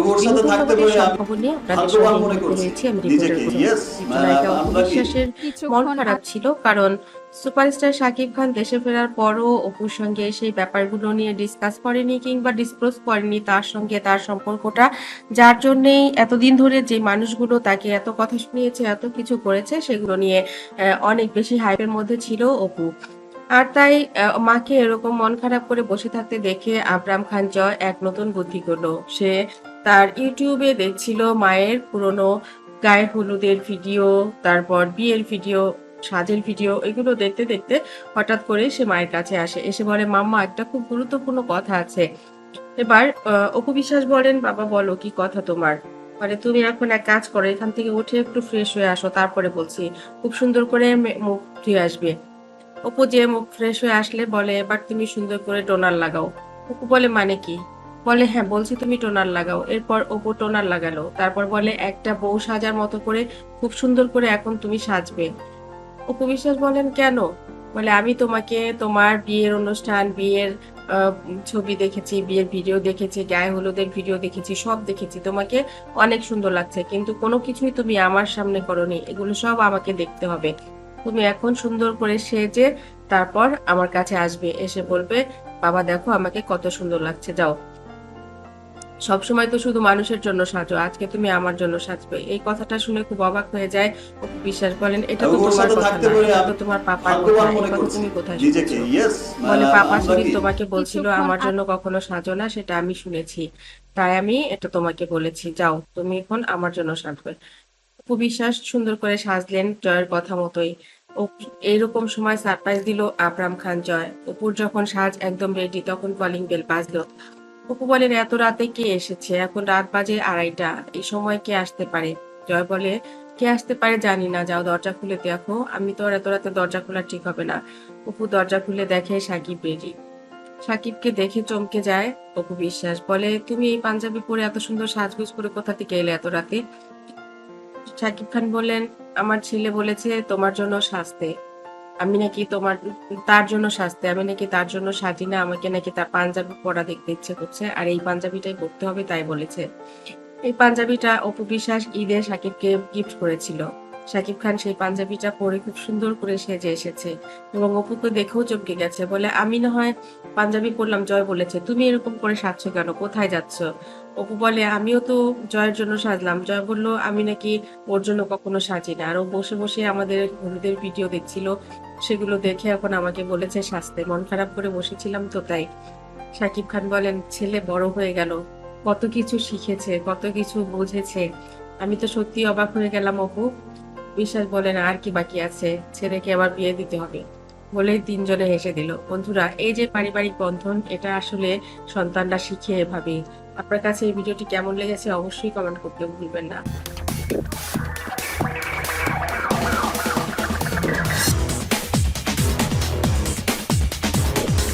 ওর সাথে থাকতে পেরে ভাগ্যবান মনে করছি। নিজেকে ইয়েস আমরা বিশ্বাসের মন খারাপ ছিল কারণ সুপারস্টার শাকিব খান দেশে ফেরার পরও অপুর সঙ্গে সেই ব্যাপারগুলো নিয়ে ডিসকাস করেনি কিংবা ডিসক্লোজ করেনি তার সঙ্গে তার সম্পর্কটা যার জন্যেই এতদিন ধরে যে মানুষগুলো তাকে এত কথা শুনিয়েছে এত কিছু করেছে সেগুলো নিয়ে আহ, অনেক বেশি হাইপের মধ্যে ছিল অপু। আর তাই আহ, মাকে এরকম মন খারাপ করে বসে থাকতে দেখে আবরাম খান জয় এক নতুন বুদ্ধি করল। সে তার ইউটিউবে দেখছিল মায়ের পুরনো গায়ে হলুদের ভিডিও, তারপর বিয়ের ভিডিও, সাজের ভিডিও, এগুলো দেখতে দেখতে হঠাৎ করে সে মায়ের কাছে আসে। এসে বলে, মাম্মা, একটা খুব গুরুত্বপূর্ণ কথা আছে। এবার অপু বিশ্বাস বলেন, বাবা, বলো, কি কথা তোমার? মানে তুমি এখন এক কাজ করো, এখান থেকে উঠে একটু ফ্রেশ হয়ে আসো। তারপরে বলছি, খুব সুন্দর করে মুখ ধুয়ে আসবে। অপু যে মুখ ফ্রেশ হয়ে আসলে বলে, এবার তুমি সুন্দর করে টোনার লাগাও। অপু বলে মানে কি? বলে হ্যাঁ বলছি তুমি টোনার লাগাও। এরপর অপু টোনার লাগালো। তারপর বলে, একটা বউ সাজার মতো করে, খুব সুন্দর করে এখন তুমি সাজবে। অপু বিশ্বাস বলেন, কেন? বলে, আমি তোমাকে তোমার বিয়ের অনুষ্ঠান, বিয়ের ছবি দেখেছি, বিয়ের ভিডিও দেখেছি, গায়ে হলুদের ভিডিও দেখেছি, সব দেখেছি। তোমাকে অনেক সুন্দর লাগছে, কিন্তু কোনো কিছুই তুমি আমার সামনে করনি। এগুলো সব আমাকে দেখতে হবে। তুমি এখন সুন্দর করে সেজে, তারপর আমার কাছে আসবে। এসে বলবে, বাবা, দেখো আমাকে কত সুন্দর লাগছে, যাও। সবসময় তো শুধু মানুষের জন্য সাজো আজকে তুমি আমার জন্য সাজবে। এই কথাটা শুনে খুব অবাক হয়ে যায়। বিশ্বাস বলেন এটা তো তোমার কথা না। এটা তো তোমার পাপার কথা। এই কথা তুমি কোথায় বলে পাপা আমরা সেদিন কি তোমাকে বলছিল আমার জন্য কখনো সাজো না সেটা আমি শুনেছি। তাই আমি এটা তোমাকে বলেছি যাও তুমি এখন আমার জন্য সাজবে। অপু বিশ্বাস সুন্দর করে সাজলেন জয়ের কথা মতোই। ও এইরকম সময় সারপ্রাইজ দিল আবরাম খান জয়। অপুর যখন সাজ একদম রেডি তখন কলিং বেল বাজলো। অপু বলেন এত রাতে কে এসেছে? এখন রাত বাজে আড়াইটা। এই সময় কে আসতে পারে? জয় বলে, কে আসতে পারে জানি না। যাও দরজা খুলে দেখো। আমি তো এত রাতে দরজা খোলা ঠিক হবে না। অপু দরজা খুলে দেখে সাকিব রেডি। সাকিবকে দেখে চমকে যায় অপু বিশ্বাস। বলে, তুমি এই পাঞ্জাবি পরে এত সুন্দর সাজগুজ করে কোথা থেকে এলে এত রাতে? সাকিব খান বললেন, আমার ছেলে বলেছে তোমার জন্য সাজতে। আমি নাকি তোমার, তার জন্য সাজতে আমি নাকি তার জন্য সাজি না আমাকে নাকি তার পাঞ্জাবি পরা দেখতে ইচ্ছে করছে, আর এই পাঞ্জাবিটাই পড়তে হবে তাই বলেছে। এই পাঞ্জাবিটা অপু বিশ্বাস ঈদে সাকিবকে গিফট করেছিল। সাকিব খান সেই পাঞ্জাবিটা পরে খুব সুন্দর করে সেজে এসেছে। এবং অপুকে দেখেও চমকে গেছে, বলে, আমি না হয় পাঞ্জাবি পরলাম, জয় বলেছে। তুমি এরকম করে সাজছো কেন? কোথায় যাচ্ছ? অপু বলে, আমিও তো জয়ের জন্য সাজলাম। জয় বলল, আমি নাকি ওর জন্য কখনো সাজি না। আর ও বসে বসে আমাদের হলুদের ভিডিও দেখছিল, সেগুলো দেখে এখন আমাকে বলেছে সাজতে। মন খারাপ করে বসেছিলাম তো তাই। সাকিব খান বলেন, ছেলে বড় হয়ে গেল, কত কিছু শিখেছে, কত কিছু বুঝেছে। আমি তো সত্যি অবাক হয়ে গেলাম অপু। বিশ্বাস বলেন আর কি বাকি আছে? ছেলেকে আবার বিয়ে দিতে হবে। বলেই তিনজনে হেসে দিল। বন্ধুরা, এই যে পারিবারিক বন্ধন, এটা আসলে সন্তানরা শিখে এভাবেই। আপনার কাছে এই ভিডিওটি কেমন লেগেছে অবশ্যই কমেন্ট করতে ভুলবেন না।